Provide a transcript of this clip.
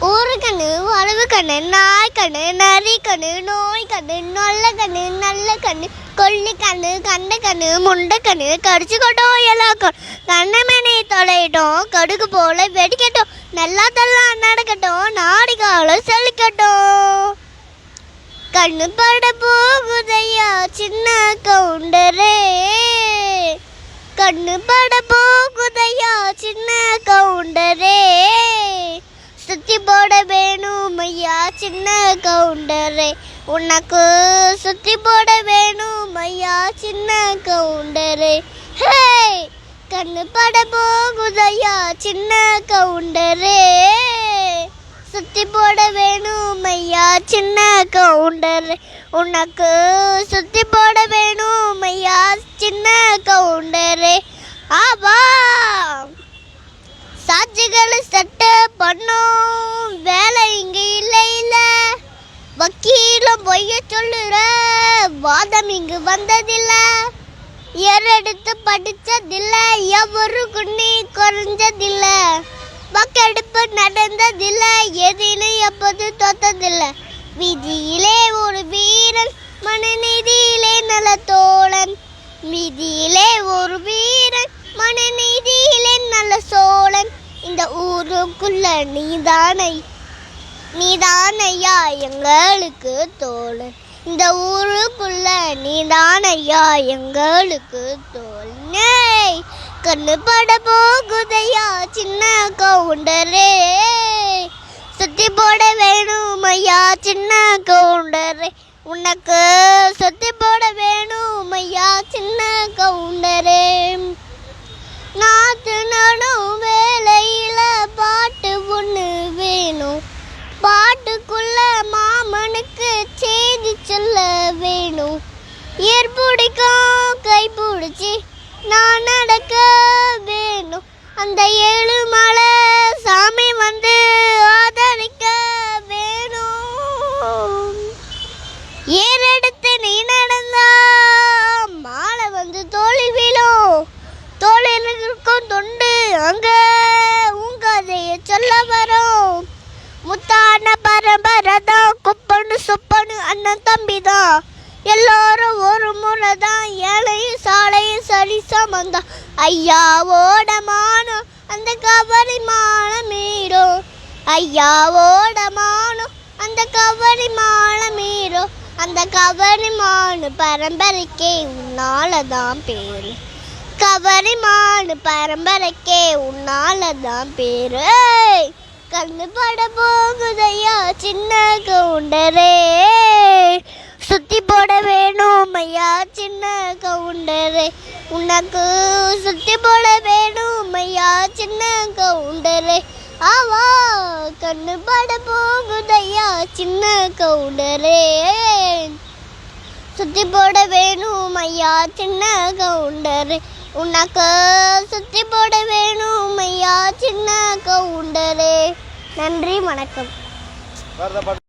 ஊரு கண்ணு வளவு கண்ணு நாய் கண்ணு நரி கண்ணு நோய் கண்ணு நல்ல கண்ணு நல்ல கண்ணு கொல்லி கண்ணு கண்ட கண்ணு முண்டை கண்ணு கடிச்சுக்கட்டும் எல்லா கண்ணு கண்ணமணி தொலையிட்டோம் கடுகு போல வெடிக்கட்டும் நல்லா தல்லாம் நடக்கட்டும் நாடி காலம் செழிக்கட்டும். கண்ணு பட போகுதையா சின்ன கவுண்டரே. கண்ணு பட போ சின்ன கவுண்டரே சுத்தி போட வேணும் ஐயா சின்ன கவுண்டரே உனக்கு சுத்தி போட வேணும் ஐயா சின்ன கவுண்டரே. ஹே கண்ணு பட போகுதையா சின்ன கவுண்டரே. சுத்தி போட வேணும் ஐயா சின்ன கவுண்டர். உனக்கு சுத்தி போட வேணும் ஐயா சின்ன கவுண்டரே. ஆவா சாட்சிகளை சட்ட பண்ணும். இங்கு வந்ததில்ல. ஏறெடுத்து படிச்சதில்ல எவரு குண்ணி குறைஞ்சதில்ல. வாக்கெடுப்பு நடந்ததில்ல. எதிலும் எப்போது தோத்ததில்ல. விதியிலே ஒரு வீரன் மனநீதியிலே நல தோழன் விதியிலே ஒரு வீரன் மனநீதியிலே நல்ல சோழன் இந்த ஊருக்குள்ள நீதானை நீதானையா எங்களுக்கு தோழன். இந்த ஊருக்குள்ள நீதானையா எங்களுக்கு தோல்னே கண்ணு பட போகுதையா சின்ன கவுண்டரே. சுத்தி போட வேணும் ஐயா சின்ன கவுண்டரே. உனக்கு சுத்தி போட வேணும் ஐயா சின்ன கவுண்டரே. ஏற்புடிக்கும் கை பிடிச்சி நான் நடக்க வேணும் அந்த ஏழு மலை சாமி வந்து ஆதரிக்க வேணும். ஏறெடுத்து நீ சரி சமந்தான் ஐயாவோட மானம் அந்த கவரி மானம் மீறும் ஐயாவோட மானம் அந்த கவரி மானம் அந்த கவரி மானு பரம்பரைக்கே உன்னால தான் பேரு. கவரி மானு பரம்பரைக்கே உன்னால தான் பேரு கண்ணு பட போகுதையா சின்ன கவுண்டரே. சுத்தி போட வேணும் ஐயா சின்ன கவுண்டரே. உனக்கு சுத்தி போட வேணும் ஐயா சின்ன கவுண்டரே ஆவா கண்ணு பட போகுதையா சின்ன கவுண்டரே சுத்தி போட வேணும் ஐயா சின்ன கவுண்டரே உனக்கு சுத்தி போட வேணும் ஐயா சின்ன கவுண்டரே நன்றி வணக்கம்.